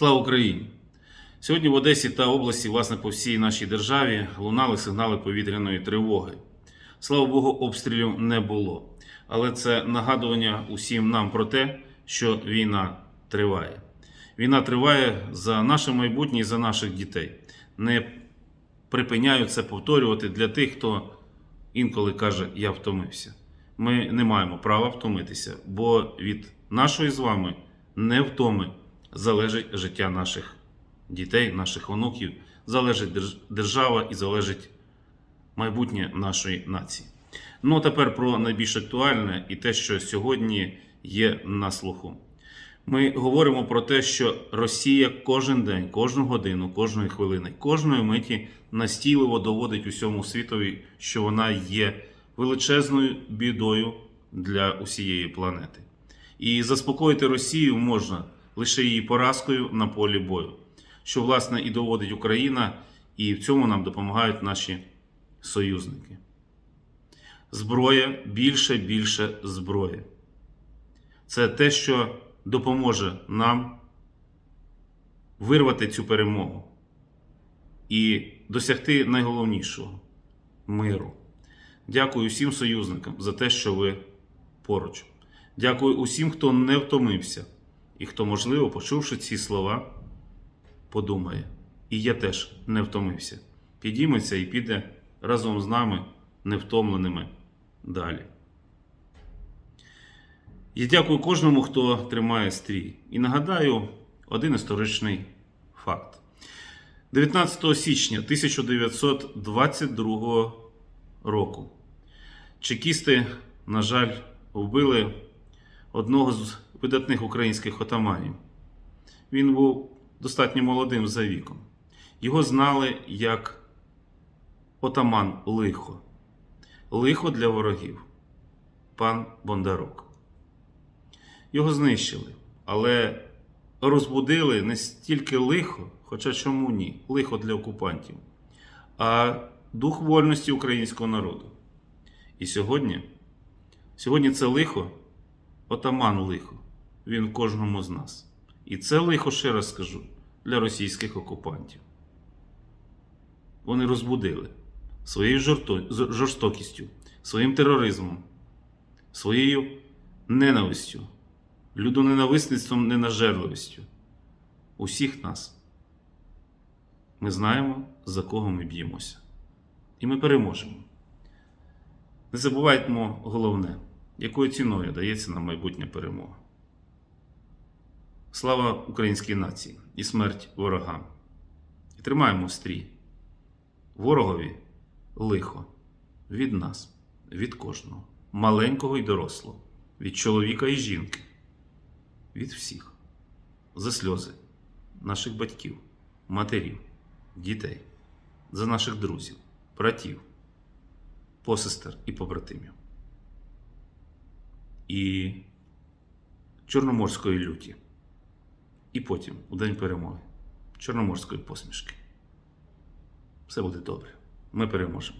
Слава Україні! Сьогодні в Одесі та області, власне, по всій нашій державі лунали сигнали повітряної тривоги. Слава Богу, обстрілів не було. Але це нагадування усім нам про те, що війна триває. Війна триває за наше майбутнє і за наших дітей. Не припиняю це повторювати для тих, хто інколи каже, я втомився. Ми не маємо права втомитися, бо від нашої з вами невтоми залежить життя наших дітей, наших онуків, залежить держ- держава і залежить майбутнє нашої нації. Ну а тепер про найбільш актуальне і те, що сьогодні є на слуху. Ми говоримо про те, що Росія кожен день, кожну годину, кожної хвилини, кожної миті настійливо доводить усьому світові, що вона є величезною бідою для усієї планети. І заспокоїти Росію можна лише її поразкою на полі бою, що власне і доводить Україна, і в цьому нам допомагають наші союзники. Зброя більше, більше зброї. Це те, що допоможе нам вирвати цю перемогу і досягти найголовнішого миру. Дякую всім союзникам за те, що ви поруч. Дякую усім, хто не втомився, і хто, можливо, почувши ці слова, подумає. І я теж не втомився. Підійметься і піде разом з нами, невтомленими далі. Я дякую кожному, хто тримає стрій. І нагадаю один історичний факт. 19 січня 1922 року чекісти, на жаль, вбили одного з видатних українських отаманів. Він був достатньо молодим за віком. Його знали як отаман лихо. Лихо для ворогів. Пан Бондарок. Його знищили, але розбудили не стільки лихо, хоча чому ні, лихо для окупантів, а дух вольності українського народу. І сьогодні, сьогодні це лихо, отаман лихо, він кожному з нас. І це лихо, ще раз скажу, для російських окупантів. Вони розбудили своєю жорстокістю, своїм тероризмом, своєю ненавистю, людоненависництвом, ненажерливістю. Усіх нас. Ми знаємо, за кого ми б'ємося. І ми переможемо. Не забуваймо головне, якою ціною дається нам майбутня перемога. Слава українській нації і смерть ворогам. І тримаємо стрій. Ворогові лихо від нас, від кожного, маленького і дорослого, від чоловіка і жінки, від всіх, за сльози наших батьків, матерів, дітей, за наших друзів, братів, посестер і побратимів. І Чорноморської люті. І потім, у день перемоги, Чорноморської посмішки. Все буде добре. Ми переможемо.